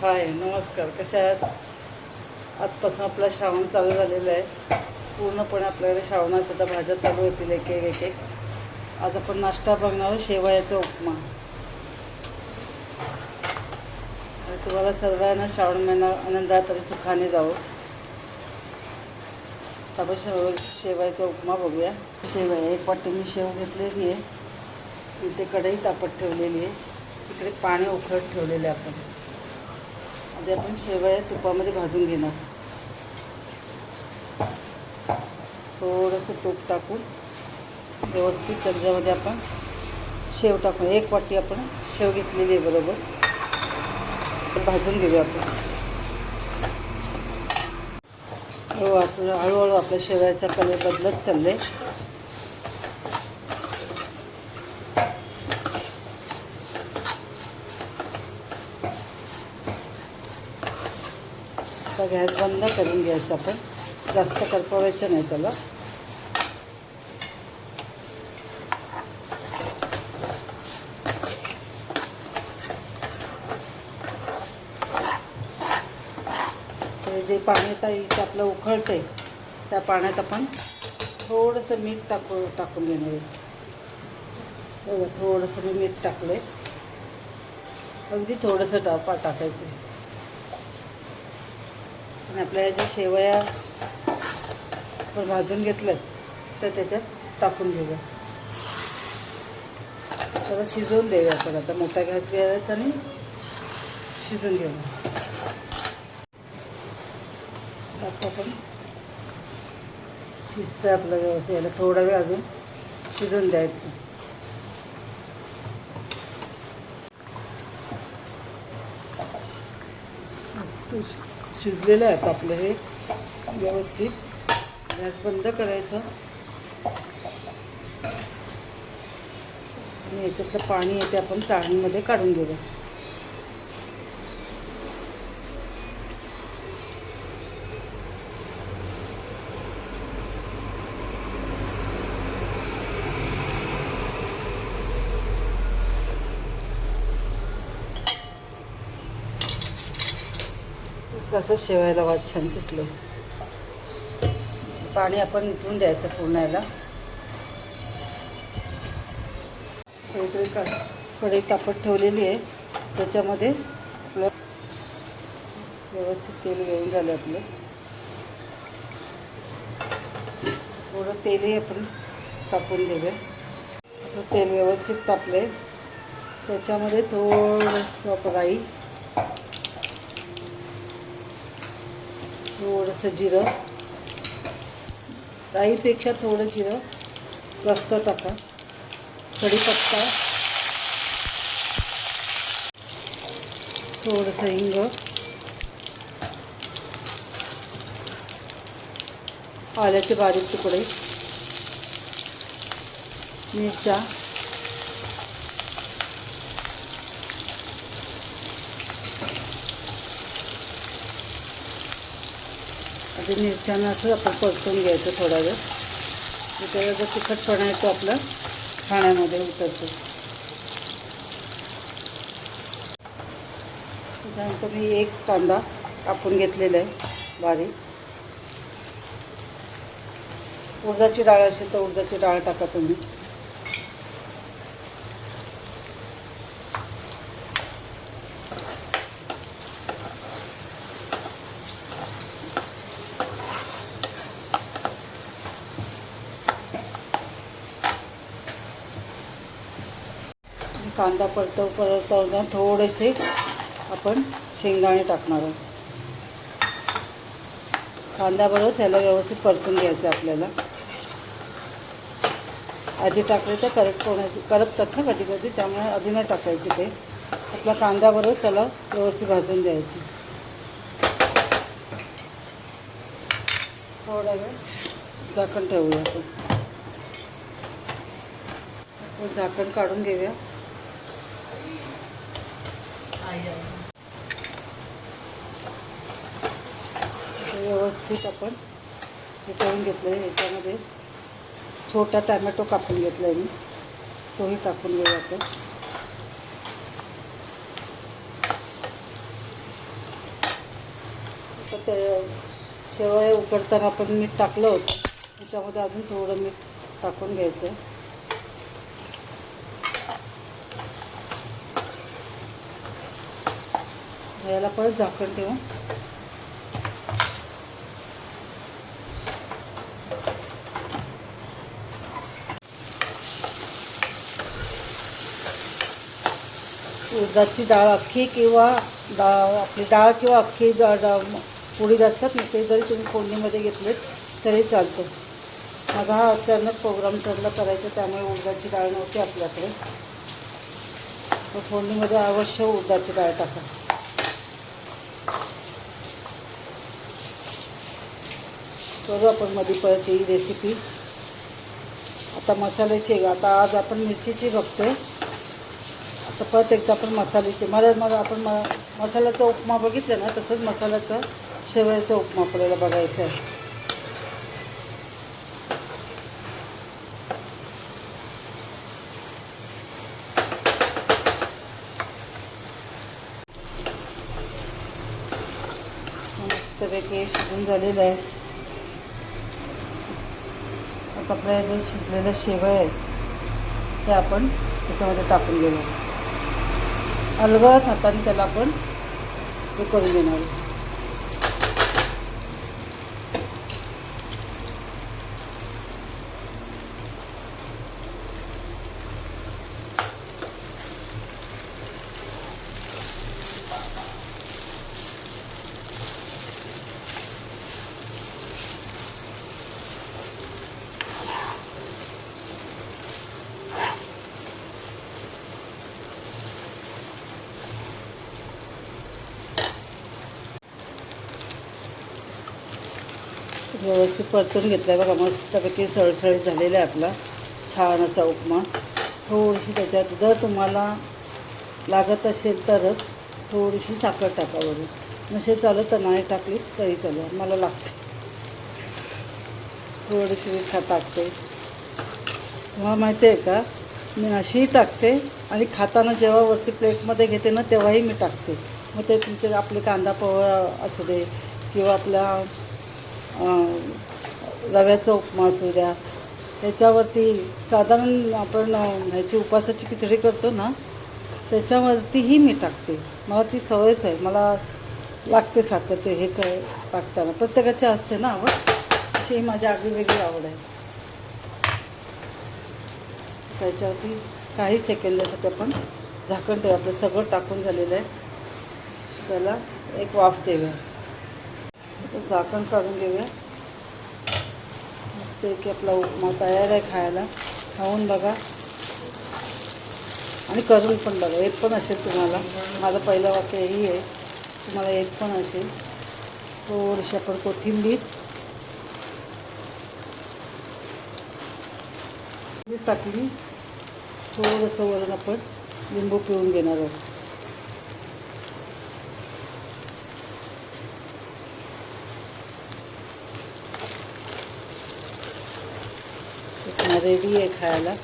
हाय नमस्कार. कशा आहात? आजपासून आपला श्रावण चालू झालेला आहे. पूर्णपणे आपल्याकडे श्रावणात आता भाज्या चालू होतील एक एक एक एक. आज आपण नाश्ता बघणार शेवयाचा उपमा. तुम्हाला सर्वांना श्रावण महिना आनंदात आणि सुखाने जावं. तर आपण शेव शेवयाचा उपमा बघूया. शेवया एक वाटी मी शेव घेतलेली आहे. इथे कढई तापत ठेवलेली आहे. इकडे पाणी उकळत ठेवलेले आपण. आधी आपण शेवया तुपामध्ये भाजून घेणार. थोडंसं तूप टाकून व्यवस्थित त्याच्यामध्ये आपण शेव टाकून एक वाटी आपण शेव घेतलेली आहे बरोबर. भाजून घेऊया आपण. हो, हळू हळूहळू आपल्या शेवयाचा कलर बदलत चालले गॅस बंद करून घ्यायचा आपण. जास्त करपवायचं नाही त्याला. जे पाणी आता इथे आपलं उकळते त्या पाण्यात आपण थोडंसं मीठ टाकू टाकून घेणार आहे. बघा थोडंसं मी मीठ टाकले अगदी थोडंसं टापा टाकायचं आणि आपल्या ह्या ज्या शेवया आपण भाजून घेतलं तर त्याच्यात टाकून घेऊया. थोडं शिजवून देऊया आपण. आता मोठा गॅस घ्यायचा आणि शिजून घेऊया. आता आपण शिजतं आपलं व्यवस्थित. याला थोडा वेळ अजून शिजून द्यायचं. मस्त शिजलेलं आहे आता आपलं हे व्यवस्थित. गॅस बंद करायचं. आणि याच्यातलं पाणी आहे ते आपण चाळणीमध्ये काढून घेऊया. असं शेवायला वाद छान सुटलं. पाणी आपण निथून द्यायचं पूर्ण याला कडे कढई तापत ठेवलेली आहे त्याच्यामध्ये आपलं व्यवस्थित तेल घेऊन झालं आपलं. थोडं तेलही आपण तापून घेऊया. आपलं तेल व्यवस्थित तापले त्याच्यामध्ये थोडं राई. थोडंसं जिरं. राईपेक्षा थोडं जिरं. जास्त टाका. कढीपत्ता. थोडंसं हिंग. आल्याचे बारीक तुकडे. मिरच्या. आधी मिरच्यांना असं आपण परतून घ्यायचं थोडा वेळ. त्याला जो तिखटपणा येतो आपला खाण्यामध्ये उतरतो. त्यानंतर मी एक कांदा कापून घेतलेला आहे बारीक. उडदाची डाळ असेल तर उडदाची डाळ टाका तुम्ही. कांदा परतव परतवता थोडेसे आपण शेंगदाणे टाकणार आहोत. कांद्याबरोबर त्याला व्यवस्थित परतून घ्यायचं आपल्याला. आधी टाकले तर करप होण्याची करपतात ना कधी कधी त्यामुळे आधी नाही टाकायचे ते. आपला कांद्याबरोबर त्याला व्यवस्थित भाजून द्यायची थोडा वेळ झाकण ठेवूया आपण झाकण काढून घेऊया. व्यवस्थित आपण हे करून घेतलं आहे याच्यामध्ये छोटा टॅमॅटो कापून घेतला आहे मी. तोही टाकून घेऊ आपण. ते शेवया उकडताना आपण मीठ टाकलं होतं. त्याच्यामध्ये अजून थोडं मीठ टाकून घ्यायचं. याला परत झाकण ठेवून उडदाची डाळ अख्खी किंवा डाळ आपली डाळ किंवा अख्खी डाळ डाळ उडीद असतात ना ते जरी तुम्ही फोडणीमध्ये घेतलेत तरी चालतं. माझा हा अचानक प्रोग्राम ठरला करायचा त्यामुळे उडदाची डाळ नव्हती आपल्याकडे. तर फोडणीमध्ये अवश्य उडदाची डाळ टाका. करू आपण मध्ये परत ही रेसिपी आता मसाल्याची आता आज आपण मिरचीची बघतोय आता परत एकदा आपण मसाल्याचे मला मग आपण म मसाल्याचा उपमा बघितला ना तसंच मसाल्याचा शेवयाचा उपमा आपल्याला बघायचा आहे. मस्तपैकी शिजून झालेलं आहे. आता आपल्या जे शिजलेल्या शेवया आहेत ते आपण त्याच्यामध्ये टाकून घेऊया अलगद हाताने त्याला आपण हे करून घेणार व्यवस्थित परतून घेतला आहे बघा मस्तपैकी सळसळीत झालेला आहे आपला. छान असा उपमा. थोडीशी त्याच्यात जर तुम्हाला लागत असेल तरच थोडीशी साखर टाका बरं नसेल चालत तर नाही टाकली तरी चालेल मला लागते. थोडीशी खा टाकते. तुम्हाला माहिती आहे का? मी अशीही टाकते आणि खाताना जेव्हा वरती प्लेटमध्ये घेते ना तेव्हाही मी टाकते. मग ते तुमचे आपले कांदा पोहा असू दे किंवा आपला रव्याचा उपमा असू द्या. त्याच्यावरती साधारण आपण ह्याची उपासाची खिचडी करतो ना त्याच्यावरतीही मी टाकते. मला ती सवयच आहे. मला लागते साखर ते हे क टाकताना. प्रत्येकाची असते ना आवड. अशी ही माझी आगळी वेगळी आवड आहे. त्याच्यावरती काही सेकंदासाठी आपण झाकण ठेवू. आपलं सगळं टाकून झालेलं आहे. त्याला एक वाफ देऊया. झाकण काढून घेऊया. मस्त की आपला उपमा तयार आहे खायला. खाऊन बघा. आणि करून पण बघा. येत पण असेल तुम्हाला. माझं पहिलं वाक्य हेही आहे. तुम्हाला येत पण असेल. थोडीशी आपण कोथिंबीर. टाकली. थोडंसं वरून आपण लिंबू पिळून घेणार आहोत. रेडी आहे खायला.